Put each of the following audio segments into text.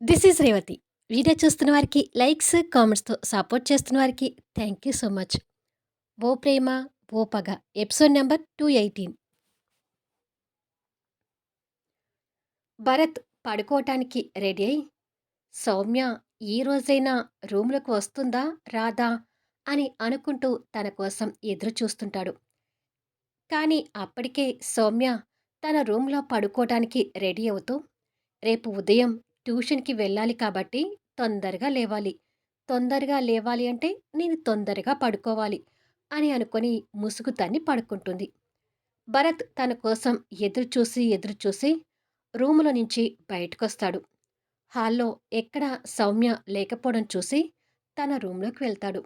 This is Revathi. Video చూస్తున్న వారికి likes, కామెంట్స్‌తో support చేస్తున్న వారికి థ్యాంక్ యూ సో మచ్. ఓ ప్రేమ ఓ పగ ఎపిసోడ్ నంబర్ 218. భరత్ పడుకోవటానికి రెడీ అయి, సౌమ్య ఈ రోజైనా రూమ్‌లోకి వస్తుందా? రాదా? అని అనుకుంటూ తన కోసం ఎదురు చూస్తుంటాడు. కానీ అప్పటికే సౌమ్య తన రూమ్‌లో పడుకోవటానికి రెడీ అవుతూ, రేపు ఉదయం ట్యూషన్‌కి వెళ్ళాలి కాబట్టి తొందరగా లేవాలి. తొందరగా లేవాలి అంటే నేను తొందరగా పడుకోవాలి అని అనుకొని ముసుగు తన్ని పడుకుంటుంది. భరత్ తన కోసం ఎదురుచూసి ఎదురుచూసి రూములో నుంచి బయటకొస్తాడు. హాల్లో ఎక్కడా సౌమ్య లేకపోవడం చూసి తన రూంలోకి వెళ్తాడు.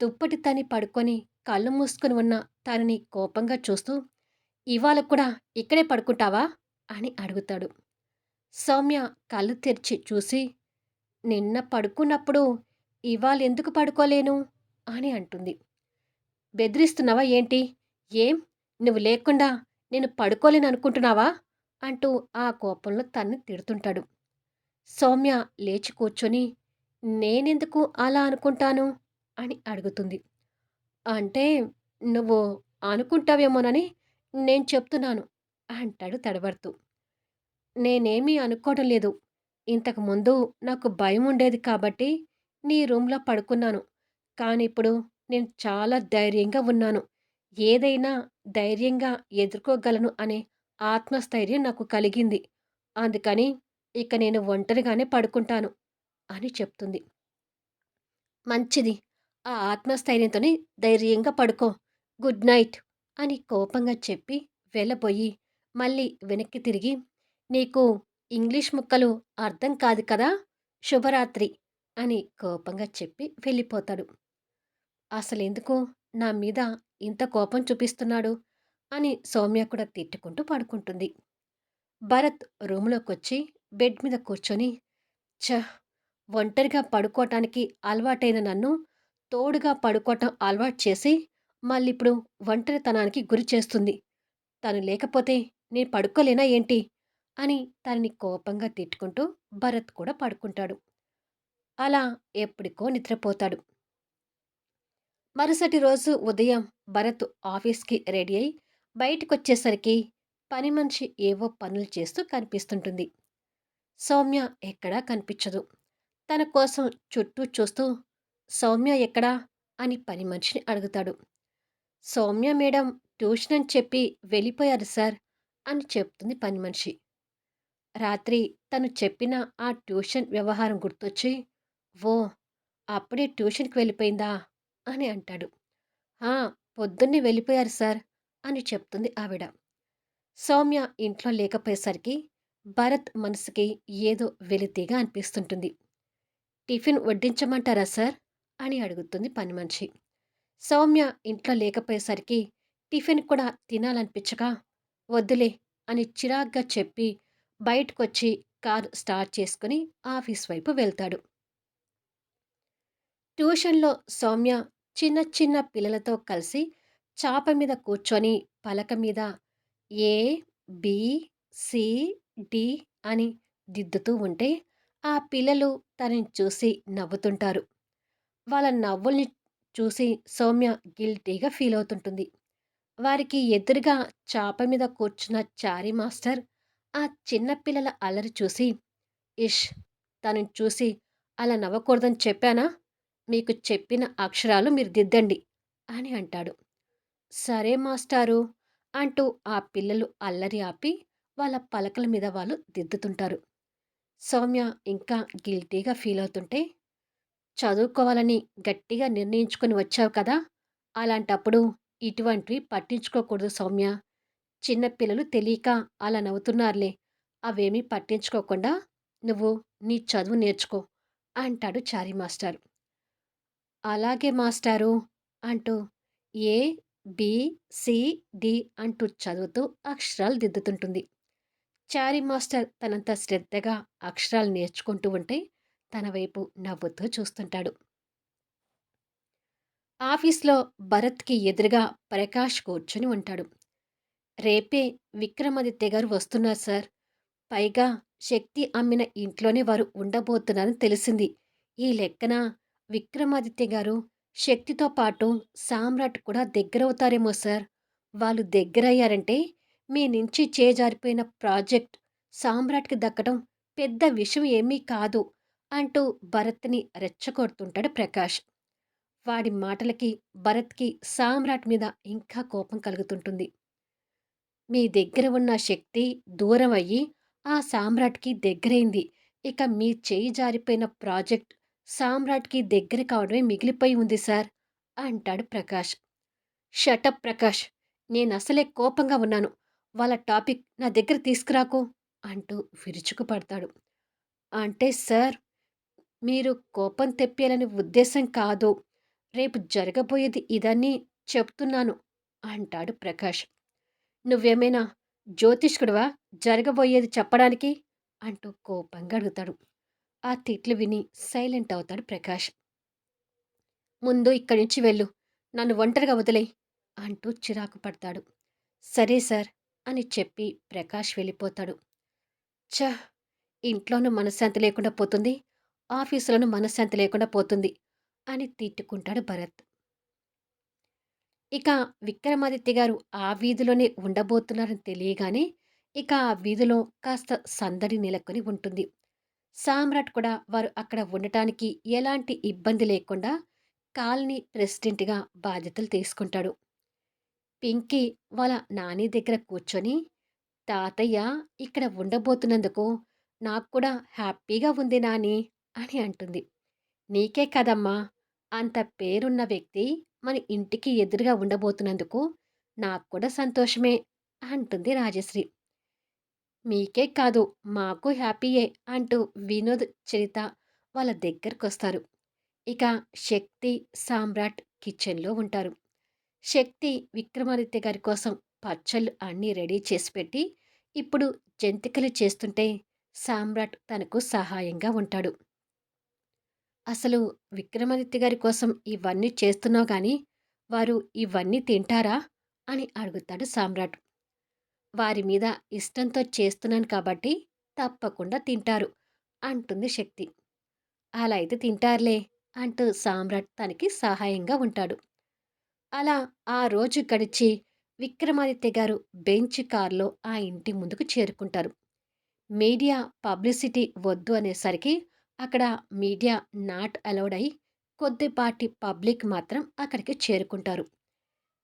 దుప్పటి తని పడుకొని కళ్ళు మూసుకొని ఉన్న తనని కోపంగా చూస్తూ ఇవాళ కూడా ఇక్కడే పడుకుంటావా? అని అడుగుతాడు. సౌమ్య కళ్ళు తెరిచి చూసి నిన్న పడుకున్నప్పుడు ఇవాళెందుకు పడుకోలేను అని అంటుంది. బెదిరిస్తున్నావా ఏంటి? ఏం నువ్వు లేకుండా నేను పడుకోలేను అనుకుంటున్నావా? అంటూ ఆ కోపంలో తన్ని తిడుతుంటాడు. సౌమ్య లేచి కూర్చొని నేనెందుకు అలా అనుకుంటాను అని అడుగుతుంది. అంటే నువ్వు అనుకుంటావేమోనని నేను చెప్తున్నాను అంటాడు తడబడుతూ. నేనేమీ అనుకోవడం లేదు. ఇంతకుముందు నాకు భయం ఉండేది కాబట్టి నీ రూమ్‌లో పడుకున్నాను. కానీ ఇప్పుడు నేను చాలా ధైర్యంగా ఉన్నాను. ఏదైనా ధైర్యంగా ఎదుర్కోగలను అనే ఆత్మస్థైర్యం నాకు కలిగింది. అందుకని ఇక నేను ఒంటరిగానే పడుకుంటాను అని చెప్తుంది. మంచిది. ఆ ఆత్మస్థైర్యంతోనే ధైర్యంగా పడుకో. గుడ్ నైట్ అని కోపంగా చెప్పి వెళ్ళబోయి మళ్ళీ వెనక్కి తిరిగి నీకు ఇంగ్లీష్ ముక్కలు అర్థం కాదు కదా శుభరాత్రి అని కోపంగా చెప్పి వెళ్ళిపోతాడు. అసలెందుకు నా మీద ఇంత కోపం చూపిస్తున్నాడు? అని సౌమ్య కూడా తిట్టుకుంటూ పడుకుంటుంది. భరత్ రూమ్లోకి బెడ్ మీద కూర్చొని చ ఒంటరిగా పడుకోవటానికి అలవాటైన నన్ను తోడుగా పడుకోవటం అలవాటు చేసి మళ్ళీ ఇప్పుడు ఒంటరితనానికి గురి చేస్తుంది. తను లేకపోతే నేను పడుకోలేనా ఏంటి? అని తనని కోపంగా తిట్టుకుంటూ భరత్ కూడా పడుకుంటాడు. అలా ఎప్పటికో నిద్రపోతాడు. మరుసటి రోజు ఉదయం భరత్ ఆఫీస్కి రెడీ అయి బయటకొచ్చేసరికి పని మనిషి ఏవో పనులు చేస్తూ కనిపిస్తుంటుంది. సౌమ్య ఎక్కడా కనిపించదు. తన కోసం చుట్టూ చూస్తూ సౌమ్య ఎక్కడా? అని పని మనిషిని అడుగుతాడు. సౌమ్య మేడం ట్యూషన్ అని చెప్పి వెళ్ళిపోయారు సార్ అని చెప్తుంది పని మనిషి. రాత్రి తను చెప్పిన ఆ ట్యూషన్ వ్యవహారం గుర్తొచ్చి ఓ అప్పుడే ట్యూషన్కి వెళ్ళిపోయిందా? అని అంటాడు. పొద్దున్నే వెళ్ళిపోయారు సార్ అని చెప్తుంది ఆవిడ. సౌమ్య ఇంట్లో లేకపోయేసరికి భరత్ మనసుకి ఏదో వెలితిగా అనిపిస్తుంటుంది. టిఫిన్ వడ్డించమంటారా సార్? అని అడుగుతుంది పని మనిషి. సౌమ్య ఇంట్లో లేకపోయేసరికి టిఫిన్ కూడా తినాలనిపించక వద్దులే అని చిరాగ్గా చెప్పి బయటకొచ్చి కారు స్టార్ట్ చేసుకుని ఆఫీస్ వైపు వెళ్తాడు. ట్యూషన్లో సౌమ్య చిన్న చిన్న పిల్లలతో కలిసి చాప మీద కూర్చొని పలక మీద ఏ బి సి డి అని దిద్దుతూ ఉంటే ఆ పిల్లలు తనని చూసి నవ్వుతుంటారు. వాళ్ళ నవ్వుల్ని చూసి సౌమ్య గిల్టీగా ఫీల్ అవుతుంటుంది వారికి ఎదురుగా చాప మీద కూర్చున్న చారీ మాస్టర్ ఆ చిన్నపిల్లల అల్లరి చూసి ఇష్ తనని చూసి అలా నవ్వకూడదని చెప్పానా? మీకు చెప్పిన అక్షరాలు మీరు దిద్దండి అని అంటాడు. సరే మాస్టారు అంటూ ఆ పిల్లలు అల్లరి ఆపి వాళ్ళ పలకల మీద వాళ్ళు దిద్దుతుంటారు. సౌమ్య ఇంకా గిల్టీగా ఫీల్ అవుతుంటే చదువుకోవాలని గట్టిగా నిర్ణయించుకొని వచ్చావు కదా? అలాంటప్పుడు ఇటువంటివి పట్టించుకోకూడదు సౌమ్య. చిన్నపిల్లలు తెలియక అలా నవ్వుతున్నారులే. అవేమీ పట్టించుకోకుండా నువ్వు నీ చదువు నేర్చుకో అంటాడు చారీ మాస్టారు. అలాగే మాస్టారు అంటూ ఏ బి సి డి అంటూ చదువుతూ అక్షరాలు దిద్దుతుంటుంది. చారీ మాస్టర్ తనంత శ్రద్ధగా అక్షరాలు నేర్చుకుంటూ ఉంటే తన వైపు నవ్వుతూ చూస్తుంటాడు. ఆఫీస్లో భరత్కి ఎదురుగా ప్రకాష్ కూర్చొని ఉంటాడు. రేపే విక్రమాదిత్య గారు వస్తున్నారు సార్ పైగా శక్తి అమ్మిన ఇంట్లోనే వారు ఉండబోతున్నారని తెలిసింది. ఈ లెక్కన విక్రమాదిత్య గారు శక్తితో పాటు సామ్రాట్ కూడా దగ్గరవుతారేమో సార్. వాళ్ళు దగ్గరయ్యారంటే మీ నుంచి చేజారిపోయిన ప్రాజెక్ట్ సామ్రాట్‌కి దక్కడం పెద్ద విషయం ఏమీ కాదు అంటూ భరత్‌ని రెచ్చగొడుతుంటాడు ప్రకాష్. వాడి మాటలకి భరత్‌కి సామ్రాట్ మీద ఇంకా కోపం కలుగుతుంటుంది. మీ దగ్గర ఉన్న శక్తి దూరమయ్యి ఆ సామ్రాట్‌కి దగ్గరైంది. ఇక మీ చేయి జారిపోయిన ప్రాజెక్ట్ సామ్రాట్‌కి దగ్గర కావడమే మిగిలిపోయి ఉంది సార్ అంటాడు ప్రకాష్. షటప్ ప్రకాష్! నేను అసలే కోపంగా ఉన్నాను. వాళ్ళ టాపిక్ నా దగ్గర తీసుకురాకు అంటూ విరుచుకుపడతాడు. అంటే సార్ మీరు కోపం తెప్పియాలనే ఉద్దేశం కాదు. రేపు జరగబోయేది ఇదని చెప్తున్నాను అంటాడు ప్రకాష్. నువ్వేమైనా జ్యోతిష్కుడివా జరగబోయేది చెప్పడానికి అంటూ కోపంగా అడుగుతాడు. ఆ తిట్లు విని సైలెంట్ అవుతాడు ప్రకాష్. ముందు ఇక్కడి నుంచి వెళ్ళు. నన్ను ఒంటరిగా వదిలే అంటూ చిరాకు పడతాడు. సరే సార్ అని చెప్పి ప్రకాష్ వెళ్ళిపోతాడు. చ ఇంట్లోనూ మనశ్శాంతి లేకుండా పోతుంది. ఆఫీసులోనూ మనశ్శాంతి లేకుండా పోతుంది అని తిట్టుకుంటాడు భరత్. ఇక విక్రమాదిత్య గారు ఆ వీధిలోనే ఉండబోతున్నారని తెలియగానే ఇక ఆ వీధిలో కాస్త సందడి నెలకొని ఉంటుంది. సామ్రాట్ కూడా వారు అక్కడ ఉండటానికి ఎలాంటి ఇబ్బంది లేకుండా కాలనీ ప్రెసిడెంట్‌గా బాధ్యతలు తీసుకుంటాడు. పింకీ వాళ్ళ నాని దగ్గర కూర్చొని, "తాతయ్య ఇక్కడ ఉండబోతున్నందుకు నాకు కూడా హ్యాపీగా ఉంది నాని" అని అంటుంది. "నీకే కదమ్మా! అంత పేరున్న వ్యక్తి మన ఇంటికి ఎదురుగా ఉండబోతున్నందుకు నాకు కూడా సంతోషమే" అంటుంది రాజశ్రీ. "మీకే కాదు మాకు హ్యాపీయే" అంటూ వినోద్, చరిత వాళ్ళ దగ్గరకొస్తారు. ఇక శక్తి, సామ్రాట్ కిచెన్‌లో ఉంటారు. శక్తి విక్రమాదిత్య గారి కోసం పచ్చళ్ళు అన్నీ రెడీ చేసి పెట్టి, ఇప్పుడు జంతికలు చేస్తుంటే సామ్రాట్ తనకు సహాయంగా ఉంటాడు. "అసలు విక్రమాదిత్య గారి కోసం ఇవన్నీ చేస్తున్నావు కానీ వారు ఇవన్నీ తింటారా?" అని అడుగుతాడు సామ్రాట్. "వారి మీద ఇష్టంతో చేస్తున్నాను కాబట్టి తప్పకుండా తింటారు" అంటుంది శక్తి. "అలా అయితే తింటారులే" అంటూ సామ్రాట్ తనకి సహాయంగా ఉంటాడు. అలా ఆ రోజు గడిచి విక్రమాదిత్య గారు బెంచ్ కార్‌లో ఆ ఇంటి ముందుకు చేరుకుంటారు. మీడియా పబ్లిసిటీ వద్దు అనేసరికి అక్కడ మీడియా నాట్ అలౌడ్ అయి కొద్దిపాటి పబ్లిక్ మాత్రం అక్కడికి చేరుకుంటారు.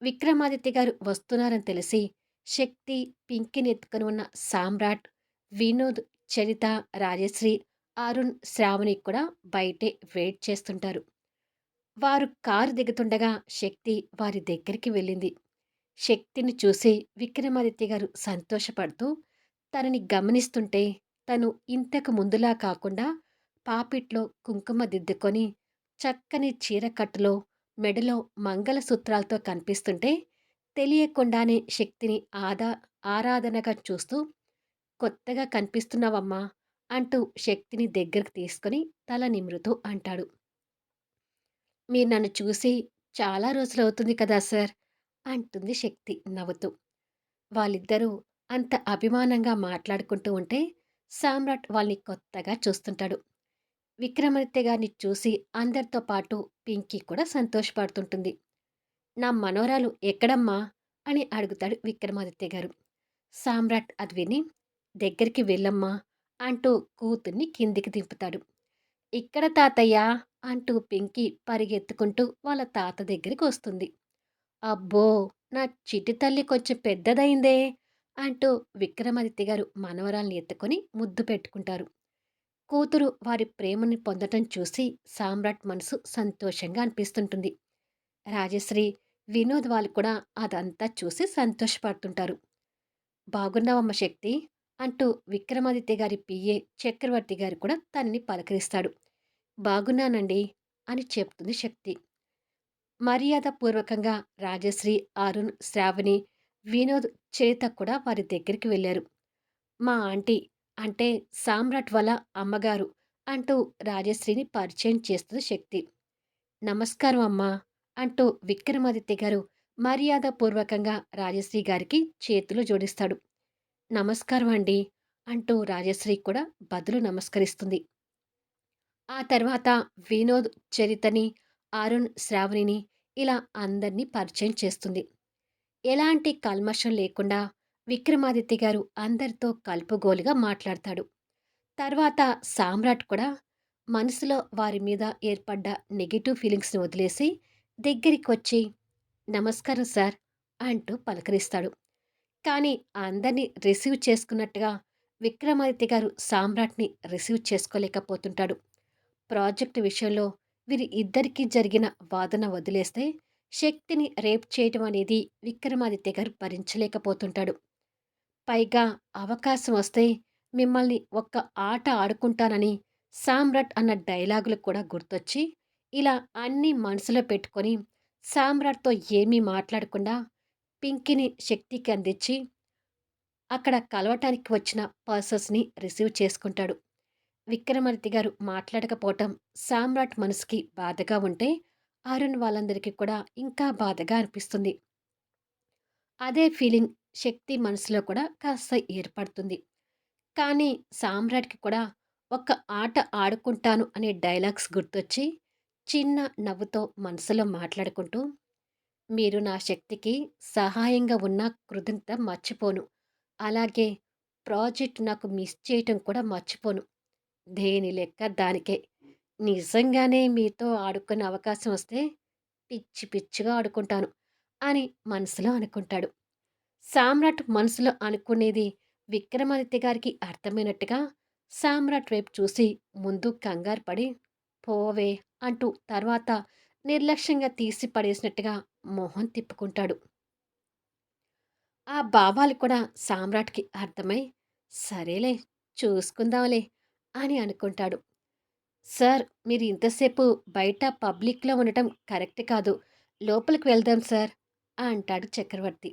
విక్రమాదిత్య గారు వస్తున్నారని తెలిసి శక్తి, పింకిని ఎత్తుకొని ఉన్న సామ్రాట్, వినోద్, చరిత, రాజశ్రీ, అరుణ్, శ్రావణి కూడా బయటే వెయిట్ చేస్తుంటారు. వారు కారు దిగుతుండగా శక్తి వారి దగ్గరికి వెళ్ళింది. శక్తిని చూసి విక్రమాదిత్య గారు సంతోషపడుతూ తనని గమనిస్తుంటే తను ఇంతకు ముందులా కాకుండా పాపిట్లో కుంకుమ దిద్దుకొని చక్కని చీరకట్టులో మెడలో మంగళసూత్రాలతో కనిపిస్తుంటే తెలియకుండానే శక్తిని ఆదా ఆరాధనగా చూస్తూ కొత్తగా కనిపిస్తున్నావమ్మా అంటూ శక్తిని దగ్గరకు తీసుకొని తల నిమురుతూ అంటాడు. మీరు నన్ను చూసి చాలా రోజులవుతుంది కదా సార్ అంటుంది శక్తి నవ్వుతూ. వాళ్ళిద్దరూ అంత అభిమానంగా మాట్లాడుకుంటూ ఉంటే సామ్రాట్ వాళ్ళని కొత్తగా చూస్తుంటాడు. విక్రమాదిత్య గారిని చూసి అందరితో పాటు పింకీ కూడా సంతోషపడుతుంటుంది. నా మనవరాలు ఎక్కడమ్మా అని అడుగుతాడు విక్రమాదిత్య గారు. సామ్రాట్ అది విని దగ్గరికి వెళ్ళమ్మా అంటూ కూతుర్ని కిందికి దింపుతాడు. ఇక్కడ తాతయ్య అంటూ పింకీ పరిగెత్తుకుంటూ వాళ్ళ తాత దగ్గరికి వస్తుంది. అబ్బో! నా చిట్టి తల్లి కొంచెం పెద్దదైందే అంటూ విక్రమాదిత్య గారు మనవరాల్ని ఎత్తుకొని ముద్దు పెట్టుకుంటారు. కూతురు వారి ప్రేమని పొందటం చూసి సామ్రాట్ మనసు సంతోషంగా అనిపిస్తుంటుంది. రాజశ్రీ, వినోద్ వాళ్ళు కూడా అదంతా చూసి సంతోషపడుతుంటారు. బాగున్నావమ్మ శక్తి అంటూ విక్రమాదిత్య గారి పిఏ చక్రవర్తి గారు కూడా తనని పలకరిస్తాడు. బాగున్నానండి అని చెప్తుంది శక్తి. మర్యాదపూర్వకంగా రాజశ్రీ, అరుణ్, శ్రావణి, వినోద్, చరిత కూడా వారి దగ్గరికి వెళ్ళారు. మా ఆంటీ అంటే సామ్రాట్ వల్ల అమ్మగారు అంటూ రాజశ్రీని పరిచయం చేస్తుంది శక్తి. నమస్కారం అమ్మా అంటూ విక్రమాదిత్య గారు మర్యాదపూర్వకంగా రాజశ్రీ గారికి చేతులు జోడిస్తాడు. నమస్కారం అండి అంటూ రాజశ్రీ కూడా బదులు నమస్కరిస్తుంది. ఆ తర్వాత వినోద్, చరితని, అరుణ్, శ్రావణిని ఇలా అందరినీ పరిచయం చేస్తుంది. ఎలాంటి కల్మషం లేకుండా విక్రమాదిత్య గారు అందరితో కలుపుగోలుగా మాట్లాడతాడు. తర్వాత సామ్రాట్ కూడా మనసులో వారి మీద ఏర్పడ్డ నెగిటివ్ ఫీలింగ్స్‌ని వదిలేసి దగ్గరికి వచ్చి నమస్కారం సార్ అంటూ పలకరిస్తాడు. కానీ అందరిని రిసీవ్ చేసుకున్నట్టుగా విక్రమాదిత్య గారు సామ్రాట్‌ని రిసీవ్ చేసుకోలేకపోతుంటాడు. ప్రాజెక్ట్ విషయంలో వీరి ఇద్దరికీ జరిగిన వాదన వదిలేస్తే శక్తిని రేప్ చేయటం అనేది విక్రమాదిత్య గారు భరించలేకపోతుంటాడు. పైగా అవకాశం వస్తే మిమ్మల్ని ఒక్క ఆట ఆడుకుంటానని సామ్రాట్ అన్న డైలాగులు కూడా గుర్తొచ్చి ఇలా అన్నీ మనసులో పెట్టుకొని సామ్రాట్‌తో ఏమీ మాట్లాడకుండా పింకీని శక్తికి అందించి అక్కడ కలవటానికి వచ్చిన పర్సన్స్‌ని రిసీవ్ చేసుకుంటాడు. విక్రమాదిత్య గారు మాట్లాడకపోవటం సామ్రాట్ మనసుకి బాధగా ఉంటే అరుణ్ వాళ్ళందరికీ కూడా ఇంకా బాధగా అనిపిస్తుంది. అదే ఫీలింగ్ శక్తి మనసులో కూడా కాస్త ఏర్పడుతుంది. కానీ సామ్రాట్‌కి కూడా ఒక ఆట ఆడుకుంటాను అనే డైలాగ్స్ గుర్తొచ్చి చిన్న నవ్వుతో మనసులో మాట్లాడుకుంటూ, మీరు నా శక్తికి సహాయంగా ఉన్న కృతజ్ఞత మర్చిపోను. అలాగే ప్రాజెక్ట్ నాకు మిస్ చేయటం కూడా మర్చిపోను. దేని లెక్క దానికే. నిజంగానే మీతో ఆడుకునే అవకాశం వస్తే పిచ్చి పిచ్చిగా ఆడుకుంటాను అని మనసులో అనుకుంటాడు. సామ్రాట్ మనసులో అనుకునేది విక్రమాదిత్య గారికి అర్థమైనట్టుగా సామ్రాట్ వైపు చూసి ముందు కంగారు పడి పోవే అంటూ తర్వాత నిర్లక్ష్యంగా తీసి పడేసినట్టుగా మొహం తిప్పుకుంటాడు. ఆ భావాలు కూడా సామ్రాట్‌కి అర్థమై సరేలే చూసుకుందాంలే అని అనుకుంటాడు. సార్ మీరు ఇంతసేపు బయట పబ్లిక్‌లో ఉండటం కరెక్ట్ కాదు. లోపలికి వెళ్దాం సార్ అంటాడు చక్రవర్తి.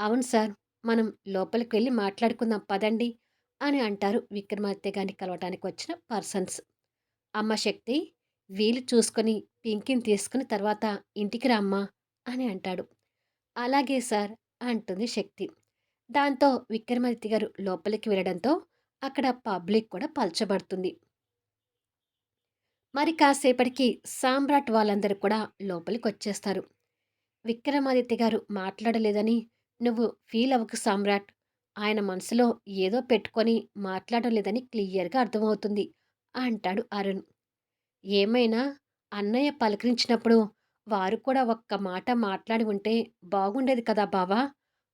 అవును సార్ మనం లోపలికి వెళ్ళి మాట్లాడుకుందాం పదండి అని అంటారు విక్రమాదిత్య గారిని కలవటానికి వచ్చిన పర్సన్స్. అమ్మ శక్తి వీలు చూసుకొని పింకిని తీసుకుని తర్వాత ఇంటికి రామ్మా అని అంటాడు. అలాగే సార్ అంటుంది శక్తి. దాంతో విక్రమాదిత్య గారు లోపలికి వెళ్ళడంతో అక్కడ పబ్లిక్ కూడా పలచబడుతుంది. మరి కాసేపటికి సామ్రాట్ వాళ్ళందరూ కూడా లోపలికొచ్చేస్తారు. విక్రమాదిత్య గారు మాట్లాడలేదని నువ్వు ఫీల్ అవ్వకు సామ్రాట్. ఆయన మనసులో ఏదో పెట్టుకొని మాట్లాడడం లేదని క్లియర్‌గా అర్థమవుతుంది అంటాడు అరుణ్. ఏమైనా అన్నయ్య పలకరించినప్పుడు వారు కూడా ఒక్క మాట మాట్లాడి ఉంటే బాగుండేది కదా బావా!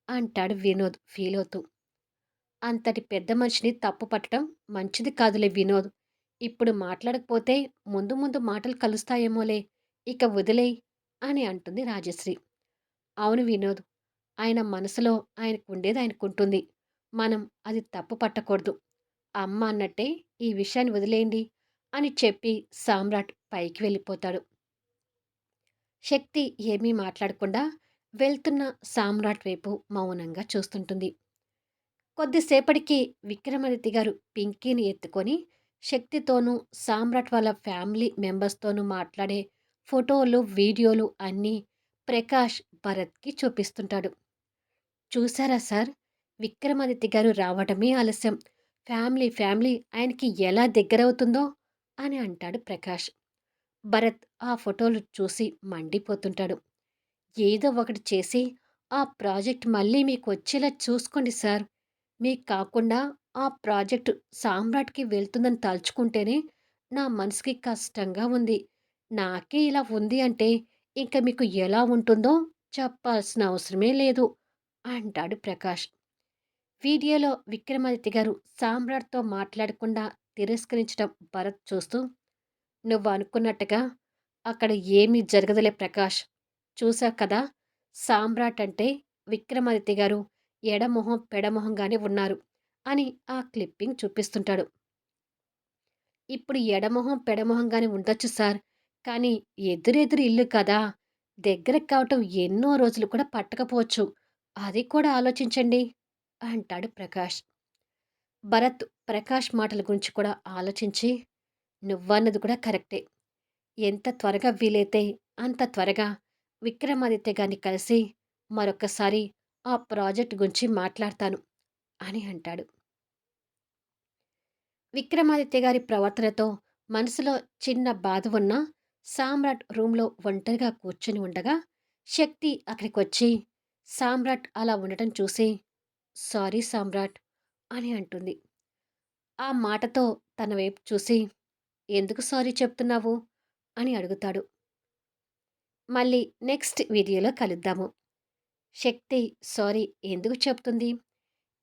అంటాడు వినోద్ ఫీల్ అవుతూ అంతటి పెద్ద మనిషిని తప్పు పట్టడం మంచిది కాదులే వినోద్. ఇప్పుడు మాట్లాడకపోతే ముందు ముందు మాటలు కలుస్తాయేమోలే. ఇక వదిలేయ్ అని అంటుంది రాజశ్రీ. అవును వినోద్. ఆయన మనసులో ఆయనకు ఉండేది ఆయనకు ఉంటుంది మనం అది తప్పు పట్టకూడదు. అమ్మ అన్నట్టే ఈ విషయాన్ని వదిలేయండి అని చెప్పి సామ్రాట్ పైకి వెళ్ళిపోతాడు. శక్తి ఏమీ మాట్లాడకుండా వెళ్తున్న సామ్రాట్ వైపు మౌనంగా చూస్తుంటుంది. కొద్దిసేపటికి విక్రమాదిత్య గారు పింకీని ఎత్తుకొని శక్తితోనూ, సామ్రాట్ వాళ్ళ ఫ్యామిలీ మెంబర్స్‌తోనూ మాట్లాడే ఫోటోలు, వీడియోలు అన్నీ ప్రకాష్, భరత్‌కి చూపిస్తుంటాడు. చూసారా సార్! విక్రమాదిత్య గారు రావడమే ఆలస్యం. ఫ్యామిలీ, ఫ్యామిలీ ఆయనకి ఎలా దగ్గరవుతుందో అని అంటాడు ప్రకాష్. భరత్ ఆ ఫోటోలు చూసి మండిపోతుంటాడు. ఏదో ఒకటి చేసి ఆ ప్రాజెక్ట్ మళ్ళీ మీకు వచ్చేలా చూసుకోండి సార్. మీకు కాకుండా ఆ ప్రాజెక్టు సామ్రాట్‌కి వెళ్తుందని తలుచుకుంటేనే నా మనసుకి కష్టంగా ఉంది. నాకే ఇలా ఉంది అంటే ఇంకా మీకు ఎలా ఉంటుందో చెప్పాల్సిన అవసరమే లేదు అంటాడు ప్రకాష్. వీడియోలో విక్రమాదిత్య గారు సామ్రాట్‌తో మాట్లాడకుండా తిరస్కరించడం భరత్ చూస్తూ, నువ్వు అనుకున్నట్టుగా అక్కడ ఏమీ జరగదులే ప్రకాష్. చూసా కదా! సామ్రాట్ అంటే విక్రమాదిత్య గారు ఎడమొహం, పెడమొహంగానే ఉన్నారు అని ఆ క్లిప్పింగ్ చూపిస్తుంటాడు. ఇప్పుడు ఎడమొహం, పెడమొహంగానే ఉండొచ్చు సార్. కానీ ఎదురెదురు ఇల్లు కదా! దగ్గరకు కావటం ఎన్నో రోజులు కూడా పట్టకపోవచ్చు. అది కూడా ఆలోచించండి అంటాడు ప్రకాష్. భరత్ ప్రకాష్ మాటల గురించి కూడా ఆలోచించి నువ్వన్నది కూడా కరెక్టే. ఎంత త్వరగా వీలైతే అంత త్వరగా విక్రమాదిత్య గారిని కలిసి మరొకసారి ఆ ప్రాజెక్ట్ గురించి మాట్లాడతాను అని అంటాడు. విక్రమాదిత్య గారి ప్రవర్తనతో మనసులో చిన్న బాధ ఉన్నా సామ్రాట్ రూమ్‌లో ఒంటరిగా కూర్చొని ఉండగా, శక్తి అక్కడికొచ్చి సామ్రాట్ అలా ఉండటం చూసి, "సారీ సామ్రాట్" అని అంటుంది. ఆ మాటతో తన వైపు చూసి, "ఎందుకు సారీ చెప్తున్నావు?" అని అడుగుతాడు. మళ్ళీ నెక్స్ట్ వీడియోలో కలుద్దాము. శక్తి సారీ ఎందుకు చెప్తుంది?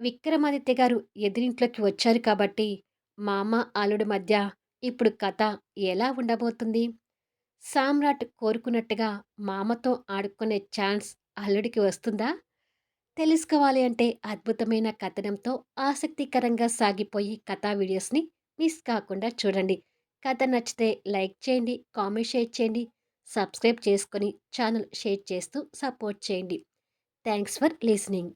విక్రమాదిత్య గారు ఎదురింట్లోకి వచ్చారు కాబట్టి, మామ, అల్లుడి మధ్య ఇప్పుడు కథ ఎలా ఉండబోతుంది? సామ్రాట్ కోరుకున్నట్టుగా మామతో ఆడుకునే ఛాన్స్ అల్లుడికి వస్తుందా? తెలుసుకోవాలి అంటే అద్భుతమైన కథనంతో ఆసక్తికరంగా సాగిపోయి కథా వీడియోస్‌ని మిస్ కాకుండా చూడండి. కథ నచ్చితే లైక్ చేయండి, కామెంట్ షేర్ చేయండి, సబ్స్క్రైబ్ చేసుకొని ఛానల్ షేర్ చేస్తూ సపోర్ట్ చేయండి. Thanks for listening.